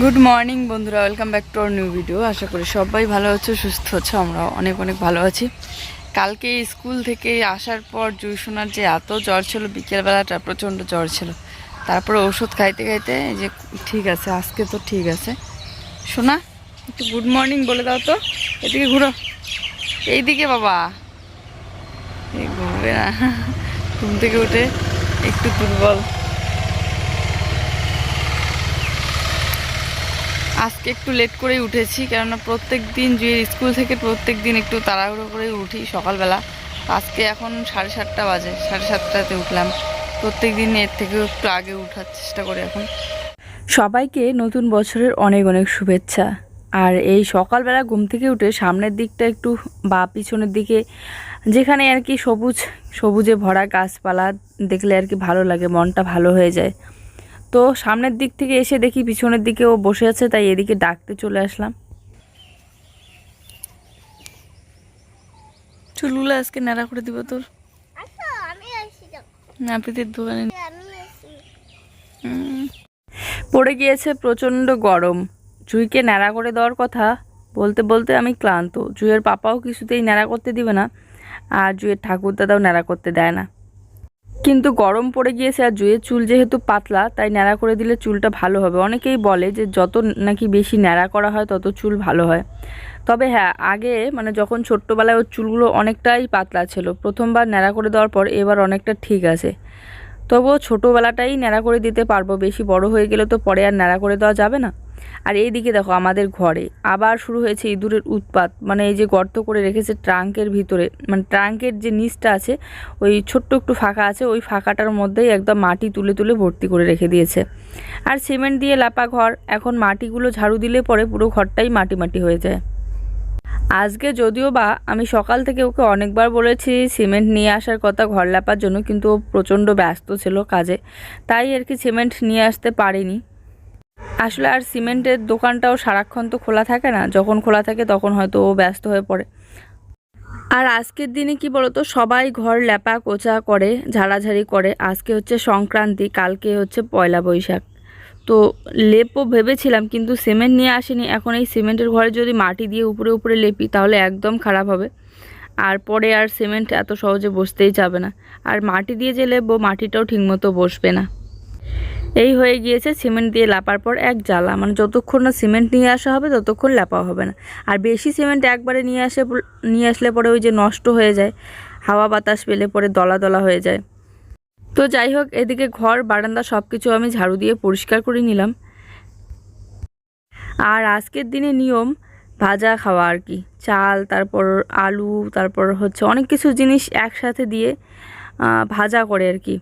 Good morning বন্ধুরা। Welcome back to our new video আশা করি সবাই ভালো আছো, সুস্থ আছো আমরা অনেক অনেক ভালো আছি। কালকে স্কুল থেকে আসার পর জুই সোনার যে এত জ্বর ছিল, বিকেলবেলাটা প্রচণ্ড জ্বর ছিল। তারপরে ওষুধ খাইতে খাইতে যে, ঠিক আছে, আজকে তো ঠিক আছে। শোনা একটু গুড মর্নিং বলে দাও তো। এদিকে ঘুরো। এইদিকে বাবা। ঘুরবে না। ঘুম থেকে উঠে একটু দুর্বল। আজকে একটু লেট করেই উঠেছি, কেননা প্রত্যেক দিন জুয়ের স্কুল থেকে প্রত্যেক দিন একটু তাড়াহুড়ো করেই উঠি সকালবেলা। আজকে এখন সাড়ে সাতটা বাজে, সাড়ে সাতটাতে উঠলাম। প্রত্যেক দিন এর থেকেও একটু আগে উঠার চেষ্টা করি এখন। সবাইকে নতুন বছরের অনেক অনেক শুভেচ্ছা। আর এই সকালবেলা ঘুম থেকে উঠে সামনের দিকটা একটু বা পিছনের দিকে যেখানে আর কি সবুজ, সবুজে ভরা গাছপালা দেখলে আর কি ভালো লাগে, মনটা ভালো হয়ে যায়। তো সামনের দিক থেকে এসে দেখি পিছনের দিকে ও বসে আছে তাই এদিকে ডাকতে চলে আসলাম। চুলগুলো আজকে নেড়া করে দিব তোর। আসো আমি আসি যাও। নাপিতের দোকানে আসি। পড়ে গিয়েছে প্রচণ্ড গরম। জুইকে ন্যাড়া করে দেওয়ার কথা বলতে বলতে আমি ক্লান্ত। জুইয়ের পাপাও কিছুতেই ন্যাড়া করতে দিবে না আর জুইয়ের ঠাকুর দাদাও ন্যাড়া করতে দেয় না। কিন্তু গরম পড়ে গিয়েছে আর জুইয়ের চুল যেহেতু পাতলা, তাই ন্যাড়া করে দিলে চুলটা ভালো হবে। অনেকেই বলে যে যত নাকি বেশি ন্যাড়া করা হয়, তত চুল ভালো হয়। তবে হ্যাঁ আগে মানে যখন ছোট্টবেলায় ওর চুলগুলো অনেকটাই পাতলা ছিল, প্রথমবার ন্যাড়া করে দেওয়ার পর এবার অনেকটা ঠিক আছে। তবুও ছোটোবেলাটাই ন্যাড়া করে দিতে পারব, বেশি বড় হয়ে গেলে তো পরে আর ন্যাড়া করে দেওয়া যাবে না। আর এইদিকে দেখো আমাদের ঘরে আবার শুরু হয়েছে ইঁদুরের উৎপাত। মানে এই যে গর্ত করে রেখেছে ট্রাঙ্কের ভিতরে মানে ট্রাঙ্কের যে নিচটা আছে, ওই ছোট্ট একটু ফাঁকা আছে, ওই ফাঁকাটার মধ্যেই একদম মাটি তুলে তুলে ভর্তি করে রেখে দিয়েছে। আর সিমেন্ট দিয়ে লাপা ঘর, এখন মাটিগুলো ঝাড়ু দিলে পরে পুরো ঘরটাই মাটি মাটি হয়ে যায়। আজকে যদিও বা আমি সকাল থেকে ওকে অনেকবার বলেছি সিমেন্ট নিয়ে আসার কথা ঘর লাপার জন্য, কিন্তু ও প্রচণ্ড ব্যস্ত ছিল কাজে, তাই আর কি সিমেন্ট নিয়ে আসতে পারিনি। আসলে আর সিমেন্টের দোকানটাও সারাক্ষণ তো খোলা থাকে না। যখন খোলা থাকে তখন হয়তো ও ব্যস্ত হয়ে পড়ে। আর আজকের দিনে কি বলতো, সবাই ঘর ল্যাপা কোচা করে, ঝাড়াঝাড়ি করে। আজকে হচ্ছে সংক্রান্তি, কালকে হচ্ছে পয়লা বৈশাখ। তো লেপও ভেবেছিলাম কিন্তু সিমেন্ট নিয়ে আসেনি। এখন এই সিমেন্টের ঘরে যদি মাটি দিয়ে উপরে উপরে লেপি তাহলে একদম খারাপ হবে। আর পরে আর সিমেন্ট এত সহজে বসতেই যাবে না। আর মাটি দিয়ে যে লেপবো, মাটিটাও ঠিকমতো বসবে না। এই হয়ে গিয়েছে সিমেন্ট দিয়ে লাপার পর এক জ্বালা। মানে যতক্ষণ না সিমেন্ট নিয়ে আসা হবে, ততক্ষণ লেপা হবে না। আর বেশি সিমেন্ট একবারে নিয়ে আসে নিয়ে আসলে পরে ওই যে নষ্ট হয়ে যায়, হাওয়া বাতাস পেলে পরে দলা দলা হয়ে যায়। তো যাই হোক, এদিকে ঘর, বারান্দা সব কিছু আমি ঝাড়ু দিয়ে পরিষ্কার করে নিলাম। আর আজকের দিনে নিয়ম, ভাজা খাওয়া আর কি। চাল, তারপর আলু, তারপর হচ্ছে অনেক কিছু জিনিস একসাথে দিয়ে ভাজা করে আর কি।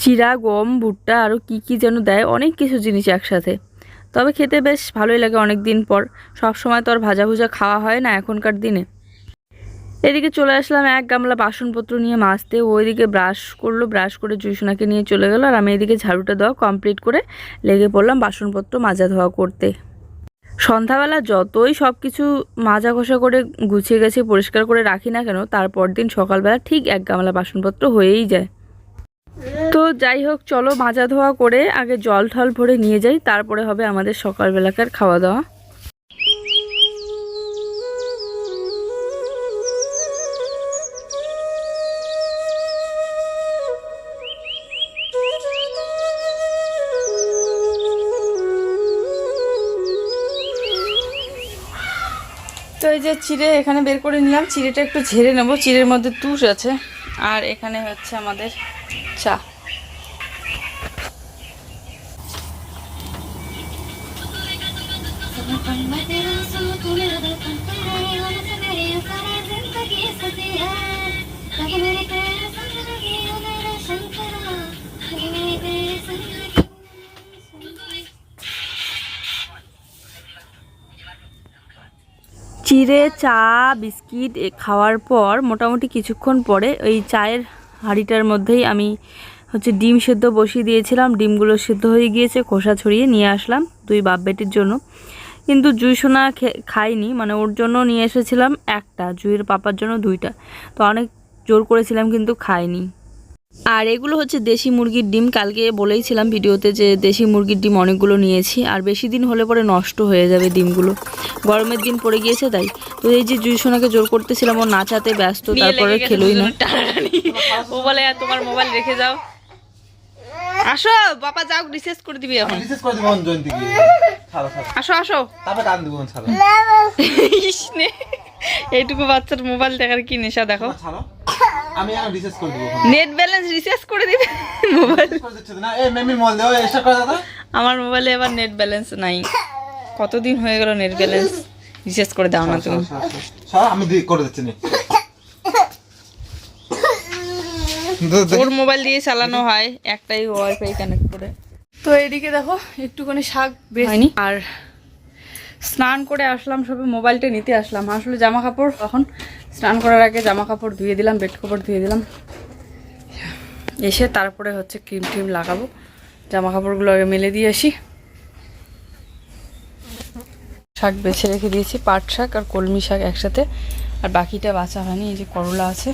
চিরা, গম, ভুট্টা আরও কী কী যেন দেয়, অনেক কিছু জিনিস একসাথে। তবে খেতে বেশ ভালোই লাগে অনেক দিন পর। সব সময় তো আর ভাজা ভুজা খাওয়া হয় না এখনকার দিনে। এদিকে চলে আসলাম এক গামলা বাসনপত্র নিয়ে মাজতে। ও ওইদিকে ব্রাশ করল, ব্রাশ করে জুইসোনাকে নিয়ে চলে গেল আর আমি এদিকে ঝাড়ুটা দেওয়া কমপ্লিট করে লেগে পড়লাম বাসনপত্র মাজা ধোয়া করতে। সন্ধ্যাবেলা যতই সব কিছু মাজা ঘষা করে গুছিয়ে গেছে, পরিষ্কার করে রাখি না কেন, তারপর দিন সকালবেলা ঠিক এক গামলা বাসনপত্র হয়েই যায়। যাই হোক, চলো মাজা ধোয়া করে আগে জল ঠল ভরে নিয়ে যাই, তারপরে হবে আমাদের সকালবেলাকার খাওয়া দাওয়া। তো এই যে চিড়ে এখানে বের করে নিলাম, চিড়েটা একটু ঝেড়ে নেব, চিড়ের মধ্যে তুষ আছে, আর এখানে হচ্ছে আমাদের চা। চিড়ে, চা, বিস্কিট খাওয়ার পর মোটামুটি কিছুক্ষণ পরে ওই চায়ের হাঁড়িটার মধ্যেই আমি হচ্ছে ডিম সেদ্ধ বসিয়ে দিয়েছিলাম। ডিমগুলো সেদ্ধ হয়ে গিয়েছে, খোসা ছড়িয়ে নিয়ে আসলাম দুই বাপ বেটির জন্য। কিন্তু জুই সোনা খে- খায়নি মানে ওর জন্য নিয়ে এসেছিলাম একটা জুইয়ের পাপার জন্য দুইটা। তো অনেক জোর করেছিলাম কিন্তু খাইনি। আর এগুলো হচ্ছে দেশি মুরগির ডিম কালকে বলেইছিলাম ভিডিওতে যে দেশি মুরগির ডিম অনেকগুলো নিয়েছি আর বেশি দিন হলে পরে নষ্ট হয়ে যাবে ডিমগুলো। গরমের দিন পড়ে গিয়েছে তাই। তো এই যে জুইসোনাকে জোর করতেছিলাম ও নাচাতে ব্যস্ত তারপরে খেলোই না। ও বলে তোমার মোবাইল রেখে যাও। আসো বাবা যাও রিসেস করে দিবি এখন। রিসেস করে দিবো জয়ন্তী কি ছাড়ো ছাড়ো। আসো আসো। তারপরে কান দিবো ছাড়ো। ইস নে, এইটুকু বাচ্চার মোবাইল দেখার কি নেশা দেখো। আমি এখন রিসেস করে দিবো নেট ব্যালেন্স রিচার্জ করে দিবে? মোবাইল না? এই মেমি মল দেও এক্সট্রা করে দাদা আমার মোবাইলে এবার নেট ব্যালেন্স নাই। কতদিন হয়ে গেল নেট ব্যালেন্স রিচার্জ করে দাও না তুমি। সর আমি করে দিচ্ছি নি ওর মোবাইল দিয়ে চালানো হয় একটাই ওয়াইফাই কানেক্ট করে। তো এদিকে দেখো একটুখানি শাক বেশ হয়নি। আর স্নান করে আসলাম সবে মোবাইলটা নিতে আসলাম। আসলে জামা কাপড় তখন স্নান করার আগে জামা কাপড় ধুয়ে দিলাম বেড কাপড় ধুয়ে দিলাম। এসে তারপরে হচ্ছে ক্রিম ট্রিম লাগাবো। জামা কাপড়গুলো আগে মেলে দিয়ে আসি। শাক বেছে রেখে দিয়েছি পাট শাক আর কলমি শাক একসাথে। আর বাকিটা বাঁচা হয়নি এই যে করলা আছে।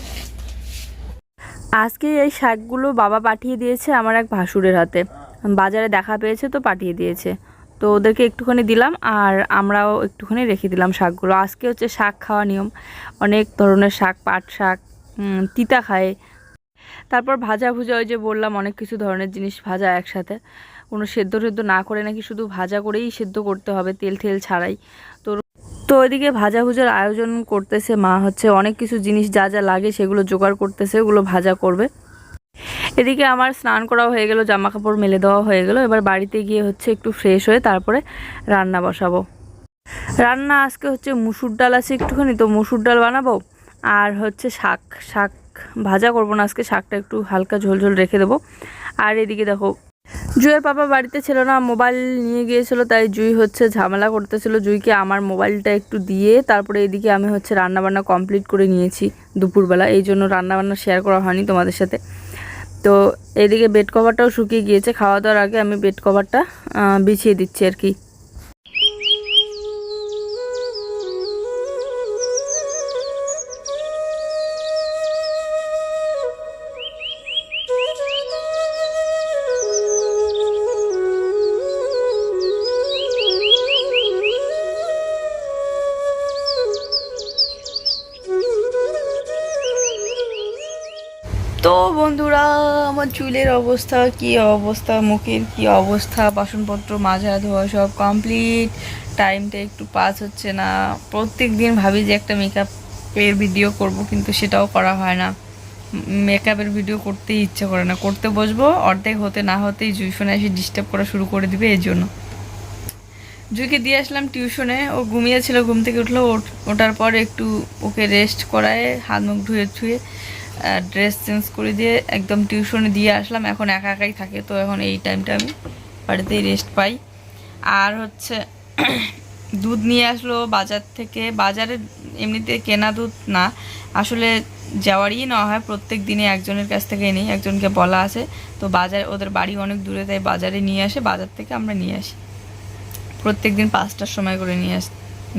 আজকে এই শাকগুলো বাবা পাঠিয়ে দিয়েছে আমার এক ভাসুরের হাতে। বাজারে দেখা পেয়েছে তো পাঠিয়ে দিয়েছে। তো ওদেরকে একটুখানি দিলাম আর আমরাও একটুখানি রেখে দিলাম শাকগুলো। আজকে হচ্ছে শাক খাওয়া নিয়ম। অনেক ধরনের শাক, পাট শাক তিতা খায়। তারপর ভাজা ভুজা ওই যে বললাম, অনেক কিছু ধরনের জিনিস ভাজা একসাথে। কোনো সেদ্ধ টেদ্ধ না করে নাকি শুধু ভাজা করেই সেদ্ধ করতে হবে, তেল টেল ছাড়াই। তো তো ওইদিকে ভাজা ভুজার আয়োজন করতেছে মা হচ্ছে, অনেক কিছু জিনিস যা যা লাগে সেগুলো জোগাড় করতেছে, ওগুলো ভাজা করবে। এদিকে আমার স্নান করা হয়ে গেল জামা কাপড় মেলে দেওয়া হয়ে গেল, এবার বাড়িতে গিয়ে হচ্ছে একটু ফ্রেশ হয়ে তারপরে রান্না বসাবো। রান্না আজকে হচ্ছে মুসুর ডাল আছে একটুখানি, তো মুসুর ডাল বানাবো, আর হচ্ছে শাক শাক ভাজা করব না, আজকে শাকটা একটু হালকা ঝোল ঝোল রেখে দেবো। আর এদিকে দেখো জুয়ের পাপা বাড়িতে ছিল না, মোবাইল নিয়ে গিয়েছিল, তাই জুই হচ্ছে ঝামেলা করতেছিল। জুইকে আমার মোবাইলটা একটু দিয়ে তারপরে এদিকে আমি হচ্ছে রান্নাবান্না কমপ্লিট করে নিয়েছি দুপুরবেলা। এই জন্য রান্নাবান্না শেয়ার করা হয়নি তোমাদের সাথে। তো এদিকে বেড কভারটাও শুকিয়ে গিয়েছে খাওয়া দাওয়ার আগে আমি বেড কভারটা বিছিয়ে দিচ্ছি আর কি। আমার চুলের অবস্থা, কি অবস্থা, মুখের কি অবস্থা, বাসনপত্র মাজা ধোয়া সব কমপ্লিট টাইমটা একটু পাস হচ্ছে না। প্রত্যেক দিন ভাবি যে একটা মেকআপের ভিডিও করব, কিন্তু সেটাও করা হয় না। মেকআপের ভিডিও করতেই ইচ্ছে করে না। করতে বসবো, অর্ধেক হতে না হতেই জুইফোনে এসে ডিস্টার্ব করা শুরু করে দিবে এই জন্য। জুইকে দিয়ে আসলাম টিউশনে ও ঘুমিয়েছিল, ঘুম থেকে উঠল, ওঠ- ওঠার পর একটু ওকে রেস্ট করায় হাত মুখ ধুয়ে ধুয়ে ড্রেস চেঞ্জ করে দিয়ে একদম টিউশনে দিয়ে আসলাম। এখন একা একাই থাকে, তো এখন এই টাইমটা আমি বাড়িতেই রেস্ট পাই। আর হচ্ছে দুধ নিয়ে আসলো বাজার থেকে। বাজারে এমনিতে কেনা দুধ না, আসলে যাওয়ারই নেওয়া হয়। প্রত্যেক দিনে একজনের কাছ থেকে নিই, একজনকে বলা আছে। তো বাজার, ওদের বাড়ি অনেক দূরে, তাই বাজারে নিয়ে আসে, বাজার থেকে আমরা নিয়ে আসি। প্রত্যেক দিন পাঁচটার সময় করে নিয়ে আস,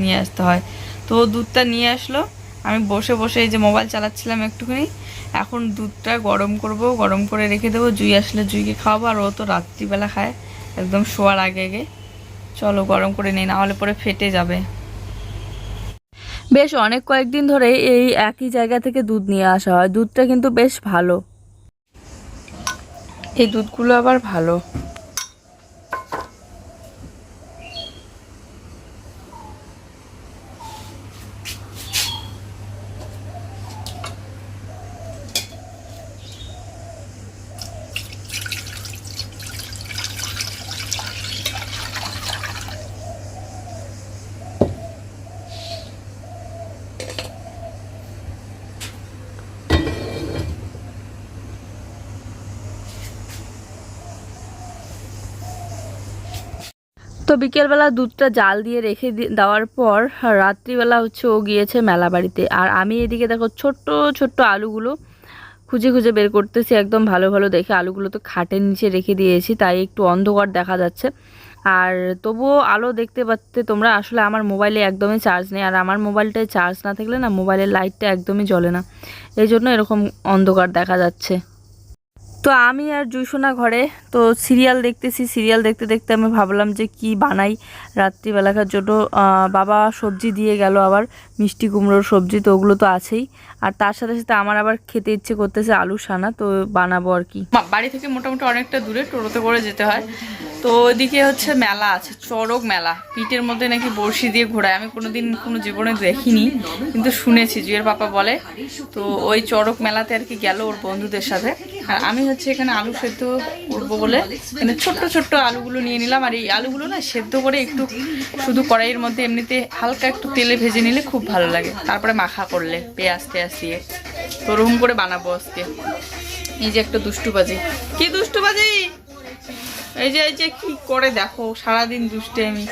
নিয়ে আসতে হয়। তো দুধটা নিয়ে আসলো। আমি বসে বসে এই যে মোবাইল চালাচ্ছিলাম একটুখানি এখন দুধটা গরম করব গরম করে রেখে দেবো জুই আসলে জুইকে খাওয়াবো আর ও তো রাত্রিবেলা খায় একদম শোয়ার আগে আগে। চলো গরম করে নিই না হলে পরে ফেটে যাবে। বেশ অনেক কয়েকদিন ধরে এই একই জায়গা থেকে দুধ নিয়ে আসা হয়। দুধটা কিন্তু বেশ ভালো। এই দুধগুলো আবার ভালো। তো বিকেলবেলা দুধটা জাল দিয়ে রেখে দেওয়ার পর রাত্রিবেলা হচ্ছে ও গিয়েছে মেলা বাড়িতে। আর আমি এদিকে দেখো ছোট্ট ছোট্ট আলুগুলো খুঁজে খুঁজে বের করতেছি, একদম ভালো ভালো দেখে। আলুগুলো তো খাটের নিচে রেখে দিয়েছি, তাই একটু অন্ধকার দেখা যাচ্ছে। আর তবুও আলো দেখতে পাচ্ছে তোমরা। আসলে আমার মোবাইলে একদমই চার্জ নেই, আর আমার মোবাইলটায় চার্জ না থাকলে না মোবাইলের লাইটটা একদমই জ্বলে না। এই জন্য এরকম অন্ধকার দেখা যাচ্ছে। তো আমি আর জুইসোনা ঘরে, তো সিরিয়াল দেখতেছি। সিরিয়াল দেখতে দেখতে আমি ভাবলাম যে কি বানাই রাত্রিবেলাকার জন্য। বাবা সবজি দিয়ে গেল আবার, মিষ্টি কুমড়োর সবজি, তো ওগুলো তো আছেই। আর তার সাথে সাথে আমার আবার খেতে ইচ্ছে করতেছে আলু সানা তো বানাবো আর কি। বাড়ি থেকে মোটামুটি অনেকটা দূরে, টোটোতে করে যেতে হয়। তো ওইদিকে হচ্ছে মেলা আছে, চড়ক মেলা। পিঠের মধ্যে নাকি বড়শি দিয়ে ঘোরায়। আমি কোনোদিন কোনো জীবনে দেখিনি, কিন্তু শুনেছি, জুয়ের পাপা বলে। তো ওই চড়ক মেলাতে আর কি গেল ওর বন্ধুদের সাথে। আর আমি হচ্ছে এখানে আলু সেদ্ধ করব বলে এখানে ছোট্ট ছোট্ট আলুগুলো নিয়ে নিলাম। আর এই আলুগুলো না সেদ্ধ করে একটু শুধু কড়াইয়ের মধ্যে এমনিতে হালকা একটু তেলে ভেজে নিলে খুব ভালো লাগে। তারপরে মাখা করলে, পেঁয়াজ টেয়াজ দিয়ে। তো ওরকম করে বানাবো আজকে। এই যে একটা দুষ্টুবাজি কি দুষ্টুবাজি এই যে এই যে কি করে দেখো, সারাদিন দুষ্টে আমি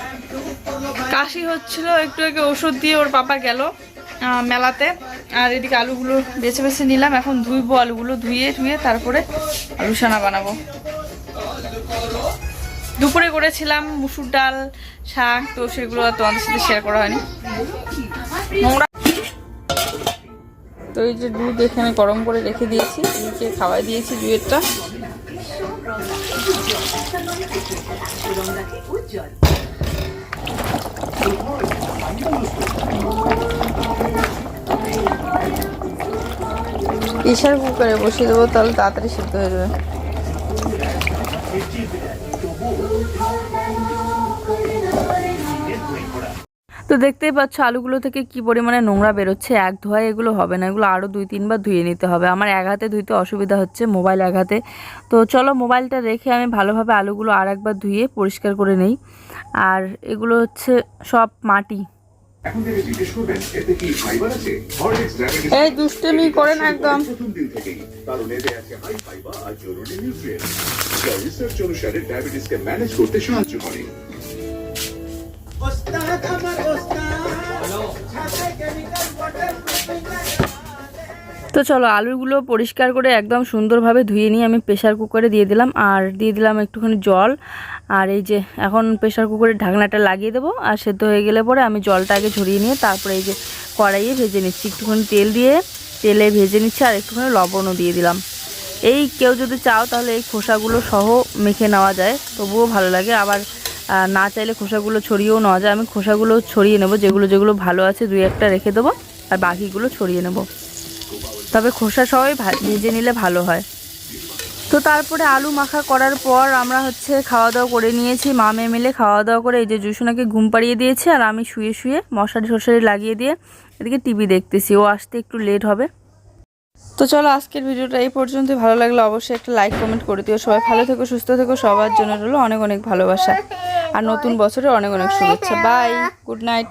কাশি হচ্ছিল, একটু আগে ওষুধ দিয়ে ওর পাপা গেল মেলাতে। আর এদিকে আলুগুলো বেছে বেছে নিলাম, এখন ধুইবো আলুগুলো ধুয়ে ধুয়ে তারপরে আলু সানা বানাবো। দুপুরে করেছিলাম মুসুর ডাল, শাক, তো সেগুলো তোমাদের সাথে শেয়ার করা হয়নি। নোংরা তো এই যে দুধ এখানে গরম করে রেখে দিয়েছি দুধকে খাওয়াই দিয়েছি দুয়েরটা। প্রেশার কুকারে বসিয়ে দেবো তাহলে তাড়াতাড়ি সিদ্ধ হয়ে যাবে। তো দেখতেই পাচ্ছ আলুগুলো থেকে কি পরিমাণে নোংরা বেরোচ্ছে এক ধোয়ায় এগুলো হবে না এগুলো আরও দুই তিনবার ধুয়ে নিতে হবে। আমার এক হাতে ধুইতে অসুবিধা হচ্ছে মোবাইল এক হাতে। তো চলো মোবাইলটা রেখে আমি ভালোভাবে আলুগুলো আর একবার ধুয়ে পরিষ্কার করে নেই। আর এগুলো হচ্ছে সব মাটি। এখন থেকে জিজ্ঞেস করবেন এতে কি ফাইবার আছে হরলিক্স ডায়াবেটিস এই দুষ্টেমি করে না একদম। প্রথম দিন থেকেই কারণ এতে আছে হাই ফাইবার আর জরুরি নিউট্রিয়েন্ট যা রিসার্চ অনুসারে ডায়াবেটিসকে ম্যানেজ করতে সাহায্য করে। তো চলো আলুগুলো পরিষ্কার করে একদম সুন্দরভাবে ধুয়ে নিয়ে আমি প্রেশার কুকারে দিয়ে দিলাম আর দিয়ে দিলাম একটুখানি জল। আর এই যে এখন প্রেশার কুকারের ঢাকনাটা লাগিয়ে দেবো আর সেদ্ধ হয়ে গেলে পরে আমি জলটা আগে ঝরিয়ে নিয়ে তারপরে এই যে কড়াইয়ে ভেজে নিচ্ছি। একটুখানি তেল দিয়ে তেলে ভেজে নিচ্ছি আর একটুখানি লবণও দিয়ে দিলাম। এই কেউ যদি চাও তাহলে এই খোসাগুলো সহ মেখে নেওয়া যায়, তবুও ভালো লাগে। আবার না চাইলে খোসাগুলো ছড়িয়েও নেওয়া যায়। আমি খোসাগুলো ছড়িয়ে নেব, যেগুলো যেগুলো ভালো আছে দুই একটা রেখে দেবো আর বাকিগুলো ছড়িয়ে নেব। তবে খোসা সবাই ভেজে নিলে ভালো হয়। তো তারপরে আলু মাখা করার পর আমরা হচ্ছে খাওয়া দাওয়া করে নিয়েছি। মা মেয়ে মিলে খাওয়া দাওয়া করে এই যে জুসুনাকে ঘুম পাড়িয়ে দিয়েছি আর আমি শুয়ে শুয়ে মশারি টশারি লাগিয়ে দিয়ে এদিকে টিভি দেখতেছি। ও আসতে একটু লেট হবে। তো চলো আজকের ভিডিওটা এই পর্যন্ত ভালো লাগলে অবশ্যই একটা লাইক কমেন্ট করে দিও। সবাই ভালো থেকো, সুস্থ থেকো। সবার জন্য রইল অনেক অনেক ভালোবাসা। আর নতুন বছরে অনেক অনেক শুভেচ্ছা। Bye good night